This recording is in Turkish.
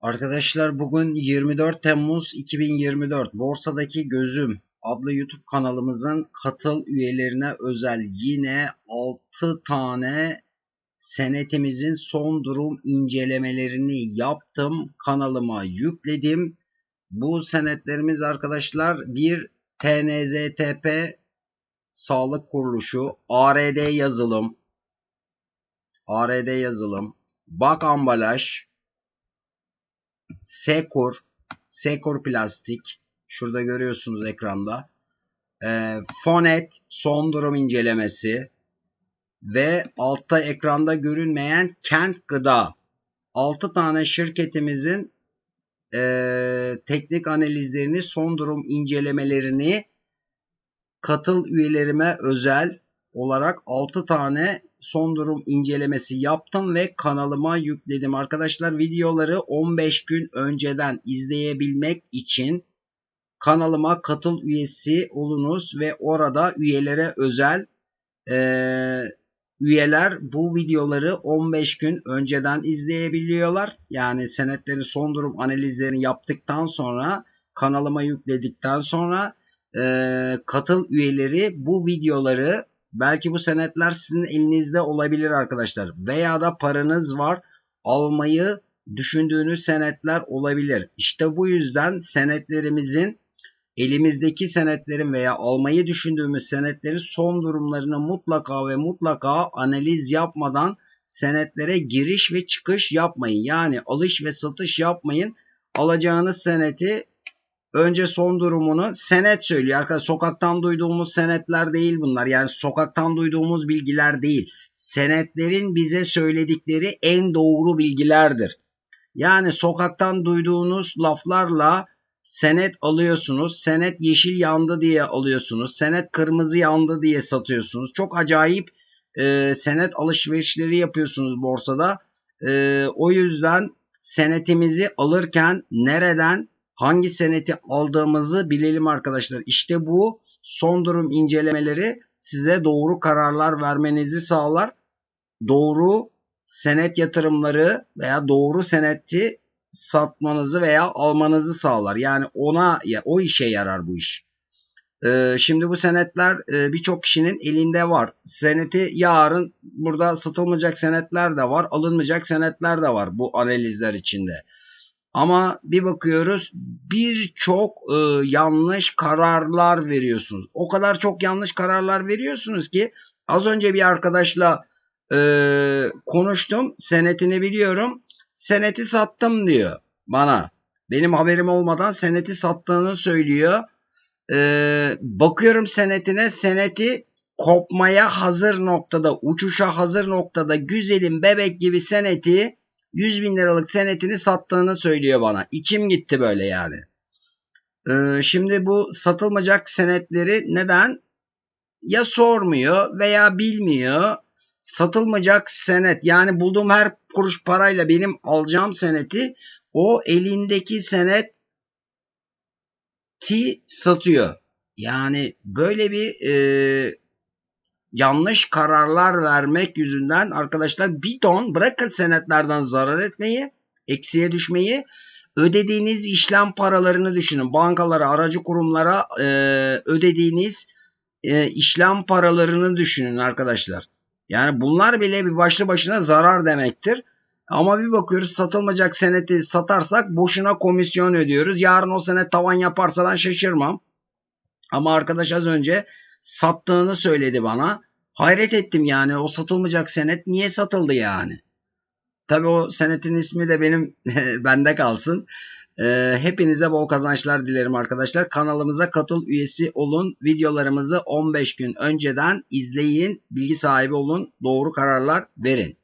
Arkadaşlar bugün 24 Temmuz 2024 Borsadaki Gözüm adlı YouTube kanalımızın katıl üyelerine özel yine 6 tane senetimizin son durum incelemelerini yaptım. Kanalıma yükledim. Bu senetlerimiz arkadaşlar bir TNZTP Sağlık Kuruluşu, ARD yazılım, ARD yazılım, Bak ambalaj, Sekur, Sekur plastik. Şurada görüyorsunuz ekranda. E, Fonet son durum incelemesi ve altta ekranda görünmeyen Kent Gıda. 6 tane şirketimizin e, teknik analizlerini, son durum incelemelerini katıl üyelerime özel olarak 6 tane son durum incelemesi yaptım ve kanalıma yükledim. Arkadaşlar videoları 15 gün önceden izleyebilmek için kanalıma katıl üyesi olunuz ve orada üyelere özel e, üyeler bu videoları 15 gün önceden izleyebiliyorlar. Yani senetlerin son durum analizlerini yaptıktan sonra kanalıma yükledikten sonra e, katıl üyeleri bu videoları Belki bu senetler sizin elinizde olabilir arkadaşlar. Veya da paranız var almayı düşündüğünüz senetler olabilir. İşte bu yüzden senetlerimizin elimizdeki senetlerin veya almayı düşündüğümüz senetlerin son durumlarını mutlaka ve mutlaka analiz yapmadan senetlere giriş ve çıkış yapmayın. Yani alış ve satış yapmayın. Alacağınız seneti önce son durumunu senet söylüyor. Arkadaşlar sokaktan duyduğumuz senetler değil bunlar. Yani sokaktan duyduğumuz bilgiler değil. Senetlerin bize söyledikleri en doğru bilgilerdir. Yani sokaktan duyduğunuz laflarla senet alıyorsunuz. Senet yeşil yandı diye alıyorsunuz. Senet kırmızı yandı diye satıyorsunuz. Çok acayip e, senet alışverişleri yapıyorsunuz borsada. E, o yüzden senetimizi alırken nereden hangi seneti aldığımızı bilelim arkadaşlar. İşte bu son durum incelemeleri size doğru kararlar vermenizi sağlar. Doğru senet yatırımları veya doğru seneti satmanızı veya almanızı sağlar. Yani ona o işe yarar bu iş. Ee, şimdi bu senetler e, birçok kişinin elinde var. Seneti yarın burada satılmayacak senetler de var, alınmayacak senetler de var bu analizler içinde. Ama bir bakıyoruz birçok e, yanlış kararlar veriyorsunuz. O kadar çok yanlış kararlar veriyorsunuz ki az önce bir arkadaşla e, konuştum. Senetini biliyorum. Seneti sattım diyor bana. Benim haberim olmadan seneti sattığını söylüyor. E, bakıyorum senetine seneti kopmaya hazır noktada, uçuşa hazır noktada güzelim bebek gibi seneti 100 bin liralık senetini sattığını söylüyor bana. İçim gitti böyle yani. Ee, şimdi bu satılmayacak senetleri neden? Ya sormuyor veya bilmiyor. Satılmayacak senet yani bulduğum her kuruş parayla benim alacağım seneti o elindeki senet ki satıyor. Yani böyle bir e, yanlış kararlar vermek yüzünden arkadaşlar bir ton bırakın senetlerden zarar etmeyi, eksiye düşmeyi ödediğiniz işlem paralarını düşünün. Bankalara, aracı kurumlara e, ödediğiniz e, işlem paralarını düşünün arkadaşlar. Yani bunlar bile bir başlı başına zarar demektir. Ama bir bakıyoruz satılmayacak seneti satarsak boşuna komisyon ödüyoruz. Yarın o senet tavan yaparsa ben şaşırmam. Ama arkadaş az önce sattığını söyledi bana. Hayret ettim yani o satılmayacak senet niye satıldı yani? Tabii o senetin ismi de benim bende kalsın. Ee, hepinize bol kazançlar dilerim arkadaşlar. Kanalımıza katıl üyesi olun. Videolarımızı 15 gün önceden izleyin. Bilgi sahibi olun. Doğru kararlar verin.